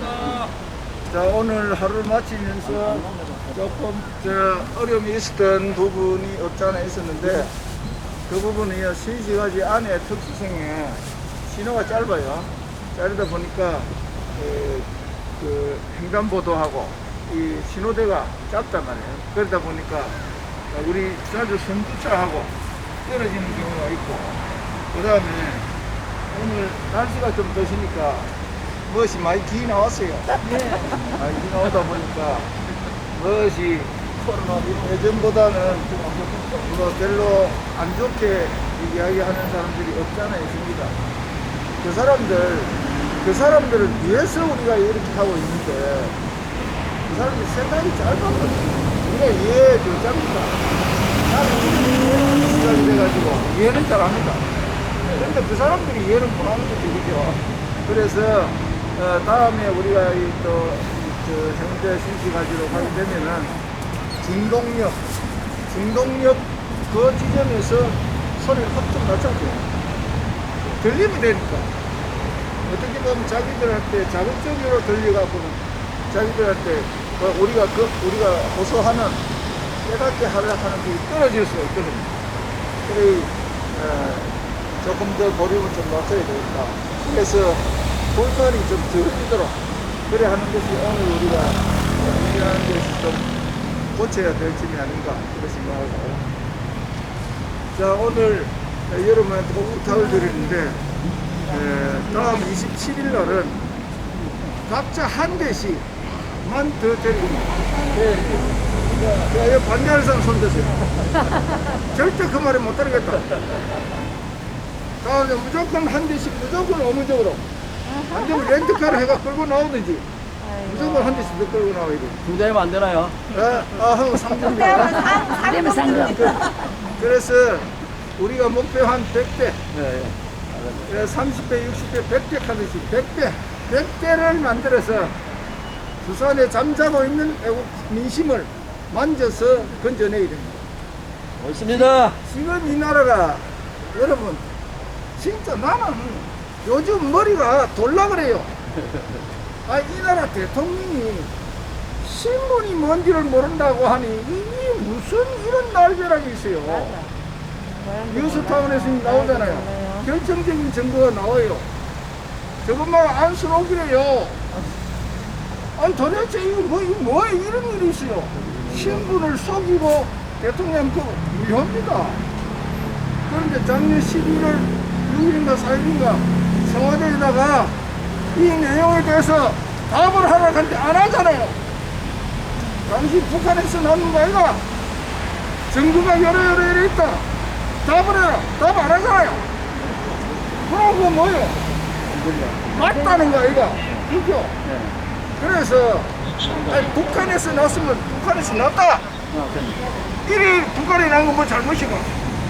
자 오늘 하루를 마치면서 조금 저 어려움이 있었던 부분이 없지 않아 있었는데 그 부분이요 신시가지 안에 특수성에 신호가 짧아요. 짧다 보니까 에, 그 횡단보도하고 이 신호대가 짧단 말이에요. 그러다 보니까 우리 자주 선두차하고 떨어지는 경우가 있고 그 다음에 오늘 날씨가 좀 더시니까 멋이 많이 기 나왔어요. 많이 기 나오다 보니까 멋이 코로나 예전보다는 뭐 별로 안 좋게 이야기하는 사람들이 없잖아 있습니다. 그 사람들 그 사람들을 위해서 우리가 이렇게 하고 있는데 그 사람들 생각이 짧았거든요. 우리가 이해해 줘 짧다. 나는 시간이 돼가지고 이해는 잘합니다. 그런데 그 사람들이 이해를 못하는 거죠, 그죠? 그래서 어, 다음에 우리가 이또 현대 신시 가지로 가게 되면은 중동역, 중동역 그 지점에서 소리를 확좀 낮춰줘요. 들리면 되니까. 어떻게 보면 자기들한테 자극적으로 들려갖고는 자기들한테 어, 우리가 그 우리가 호소하는 깨닫게 하려 하는 게 떨어질 수가 있거든요. 그래 어, 조금 더 보림을 좀 낮춰야 되겠다. 그래서 볼살이 좀 들리도록 그래 하는 것이 오늘 우리가 일하는 데서 좀 고쳐야 될 점이 아닌가 그런 생각하고 자 오늘 여러분한테 부탁을 드리는데 에, 다음 27일 날은 각자 한 대씩만 더 드립니다. 네. 자, 자, 여기 반대하는 사람 손 드세요. 절대 그 말에 못 따르겠다. 다음에 무조건 한 대씩 무조건 의무적으로 안 되면 렌트카를 해가 끌고 나오든지 무조건 한 대씩 더 끌고 나와야 돼. 두 대면 안 되나요? 아, 아, 상주입니다. 되면 상금. 그래서 우리가 목표 한 100대, 네. 30대, 60대, 100대 하듯이 100대, 100대를 만들어서 부산에 잠자고 있는 애국 민심을 만져서 건져내야 됩니다. 옳습니다. 지금 이 나라가 여러분 진짜 나는 요즘 머리가 돌라 그래요. 아, 이 나라 대통령이 신분이 뭔지를 모른다고 하니 이게 무슨 이런 날벼락이 있어요. 뉴스타운에서 나오잖아요. 결정적인 증거가 나와요. 저것만 안쓰러우기래요. 아니 도대체 이거 뭐, 뭐 이런 일이 있어요. 신분을 속이고 대통령 그 위험합니다. 그런데 작년 11월 6일인가 4일인가 청와대에다가 이 내용에 대해서 답을 하라고 하는데 안 하잖아요. 당시 북한에서 나온 거 아이가? 정부가 여러 여러 여러 있다. 답을 해라. 답 안 하잖아요. 그럼 그거 뭐예요? 맞다는 거 아이가? 그죠? 그래서 아니, 북한에서 났으면 북한에서 났다. 이리 북한에 난 건 뭐 잘못이고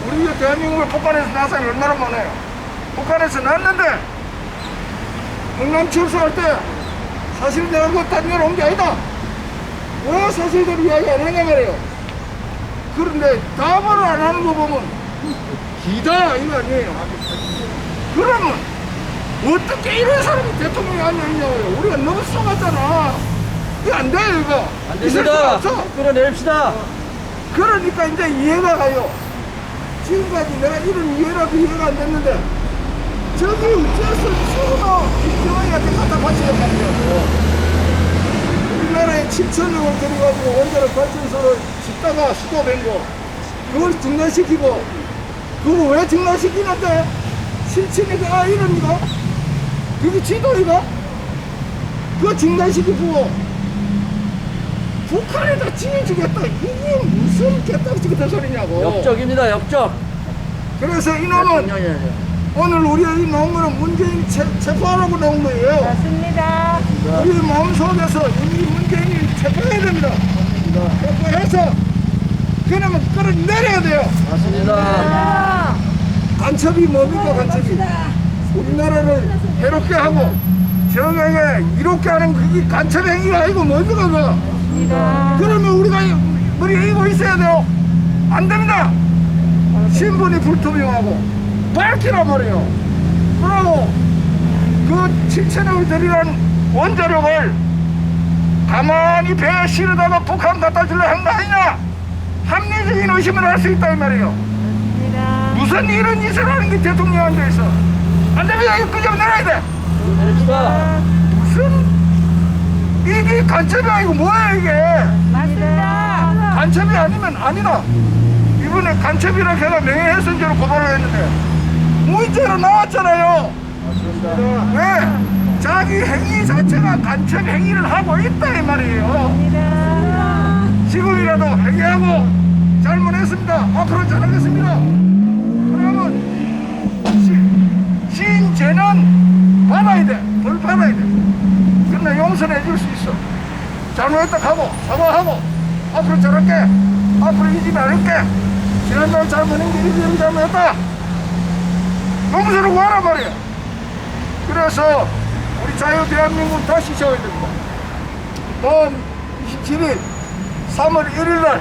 우리 이 대한민국을 북한에서 난 사람이 얼마나 많아요. 북한에서 났는데 흥남 출소할 때 사실 내가 그거 단결 온게 아니다. 왜 사실대로 이야기 안 하냐 말이에요. 그런데 답을 안 하는 거 보면 기다 이거 아니에요. 그러면 어떻게 이런 사람이 대통령이 앉아있냐고요. 우리가 너무 속았잖아. 이거 안 돼요 이거. 안 됩니다. 없어. 끌어내립시다. 그러니까 이제 이해가 가요. 지금까지 내가 이런 이해라도 이해가 안 됐는데 저기 어째서 추가 김정은이한테 갖다 바치는 말이냐고. 우리나라에 7천억을 들여가지고 원자력 발전소를 짓다가 수도 된 거 그걸 중단시키고 그거 왜 중단시키는데 실천이가 아 이럽니다. 그게 지도이가 그거 중단시키고 북한에다 지어주겠다. 이게 무슨 개딱지 같은 소리냐고. 역적입니다. 역적. 그래서 이놈은 대통령이에요. 오늘 우리가 이 나온 거는 문재인 체, 체포하라고 나온 거예요. 맞습니다. 우리 마음속에서 이 문재인을 체포해야 됩니다. 체포해서 그러면 끌어내려야 돼요. 맞습니다. 간첩이 뭡니까 간첩이? 우리나라를 해롭게 하고 정행에 이롭게 하는 그게 간첩 행위가 아니고 뭡니까 그거? 맞습니다. 그러면 우리가 머리 이고 있어야 돼요. 안 됩니다. 신분이 불투명하고 밝히란 말이에요. 그러고 그 7천억을 들이란 원자력을 가만히 배에 실어다가 북한 갖다 줄래 한거 아니냐? 합리적인 의심을 할 수 있다 이 말이에요. 맞습니다. 무슨 이런 짓을 하는 게 대통령 앉아있어. 안 됩니다. 이거 끄집어 내려야 돼. 내립시다. 무슨 이게 간첩이 아니고 뭐야 이게? 맞습니다. 간첩이 아니면 아니다. 이번에 간첩이라 해가 명예훼손죄로 고발을 했는데 무죄로 나왔잖아요. 맞습니다. 왜? 자기 행위 자체가 간첩 행위를 하고 있다 이 말이에요. 지금이라도 회개하고 잘못했습니다. 앞으로 잘하겠습니다. 그러면 시, 신죄는 받아야 돼. 벌 받아야 돼. 근데 용서해 줄 수 있어. 잘못했다 하고 사과하고 앞으로 저렇게 앞으로 이 집에 안 할게. 지난날 잘못한 게이 집이 잘못했다. 용서를 구하라 말이야. 그래서 우리 자유 대한민국 다시 세워야 됩니다. 다음 27일 3월 1일 날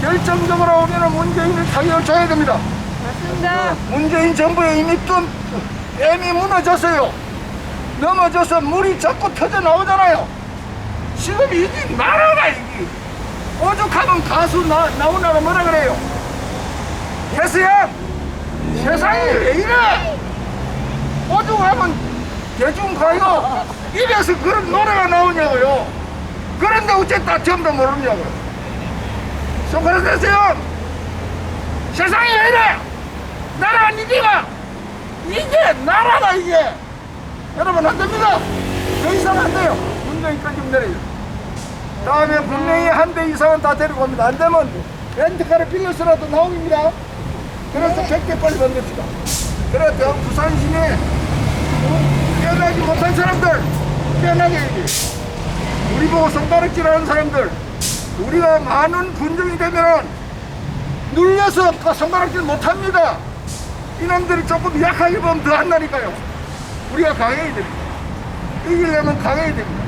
결정적으로 우리는 문재인을 타격을 줘야 됩니다. 맞습니다. 문재인 정부의 이미 뜬 댐이 무너졌어요. 넘어져서 물이 자꾸 터져 나오잖아요. 지금 이게 나라가 이게 오죽하면 가수 나, 나오나라 뭐라 그래요? 해수양 세상이 왜 이래? 오죽하면 대중 가요. 입에서 그런 노래가 나오냐고요. 그런데 어째 따점도 모르냐고요. 소크라테스 형 세상이 왜 이래? 나라가 니기가. 이게 나라다 이게. 여러분 안 됩니다. 더 이상 안 돼요. 끈좀 내려요. 다음에 분명히 한 대 이상은 다 데리고 옵니다. 안 되면 렌트카를 빌려서라도 나옵니다 그래서 100개 빨리 만듭시다 그래 대 부산 시내 깨어나지 못한 사람들 깨어나게 해야지 우리 보고 손가락질하는 사람들 우리가 많은 군중이 되면은 눌려서 그 손가락질 못합니다. 이놈들이 조금 약하게 보면 더 한다니까요. 우리가 강해야 됩니다. 이기려면 강해야 됩니다.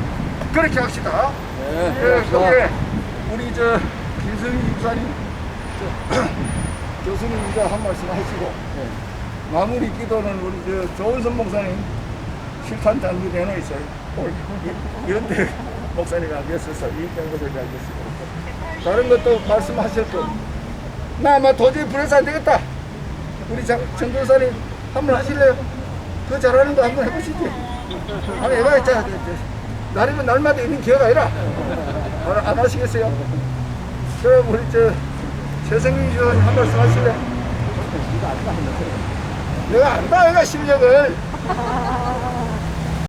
그렇게 합시다. 네. 예, 합시다. 여기 우리 저 김성희 집사님, 저 교수님이자 한 말씀 하시고 네. 마무리 기도는 우리 저 조은선 목사님 실탄 단기 내놓 있어요. 오늘 이- 이런데 목사님 알겠어서 이 경고를 알겠습니다. 다른 것도 말씀하실 분. 나 아마 도저히 불러서 안 되겠다. 우리 장, 정 교사님 한번 하실래요? 그 잘하는 거 한번 해보시지. 한번 해봐야 자, 날이면 날마다 있는 기회가 아니라 안, 안 하시겠어요? 그럼 우리 저 최성민 한 말씀 하실래요? 내가 안다, 내가 실력을.